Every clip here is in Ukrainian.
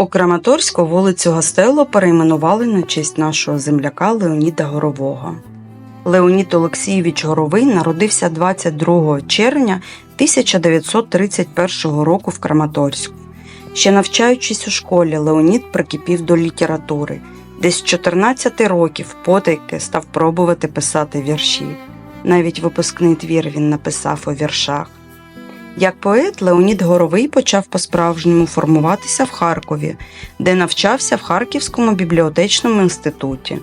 У Краматорську вулицю Гастелло перейменували на честь нашого земляка Леоніда Горового. Леонід Олексійович Горовий народився 22 червня 1931 року в Краматорську. Ще навчаючись у школі, Леонід прикипів до літератури. Десь з 14 років потайки став пробувати писати вірші. Навіть випускний твір він написав у віршах. Як поет Леонід Горовий почав по-справжньому формуватися в Харкові, де навчався в Харківському бібліотечному інституті.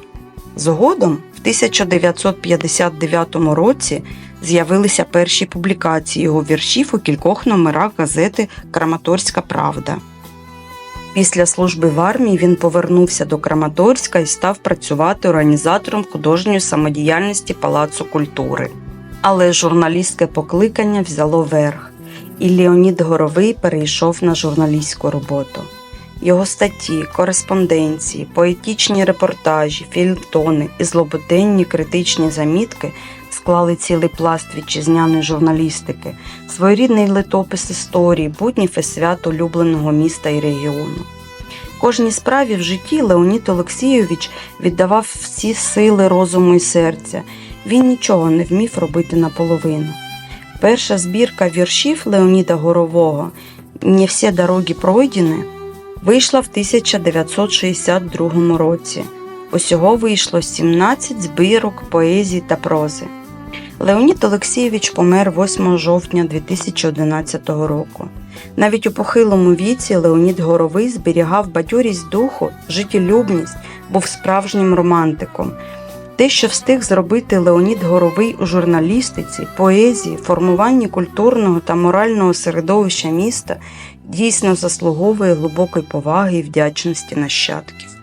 Згодом, в 1959 році, з'явилися перші публікації його віршів у кількох номерах газети Краматорська Правда. Після служби в армії він повернувся до Краматорська і став працювати організатором художньої самодіяльності Палацу культури. Але журналістське покликання взяло верх, і Леонід Горовий перейшов на журналістську роботу. Його статті, кореспонденції, поетичні репортажі, фільтони і злободенні критичні замітки склали цілий пласт вітчизняної журналістики, своєрідний литопис історії, буднів і свят улюбленого міста і регіону. Кожній справі в житті Леонід Олексійович віддавав всі сили розуму і серця. Він нічого не вмів робити наполовину. Перша збірка віршів Леоніда Горового «Не всі дороги пройдені» вийшла в 1962 році. Усього вийшло 17 збірок поезії та прози. Леонід Олексійович помер 8 жовтня 2011 року. Навіть у похилому віці Леонід Горовий зберігав бадьорість духу, життєлюбність, був справжнім романтиком. Те, що встиг зробити Леонід Горовий у журналістиці, поезії, формуванні культурного та морального середовища міста, дійсно заслуговує глибокої поваги і вдячності нащадків.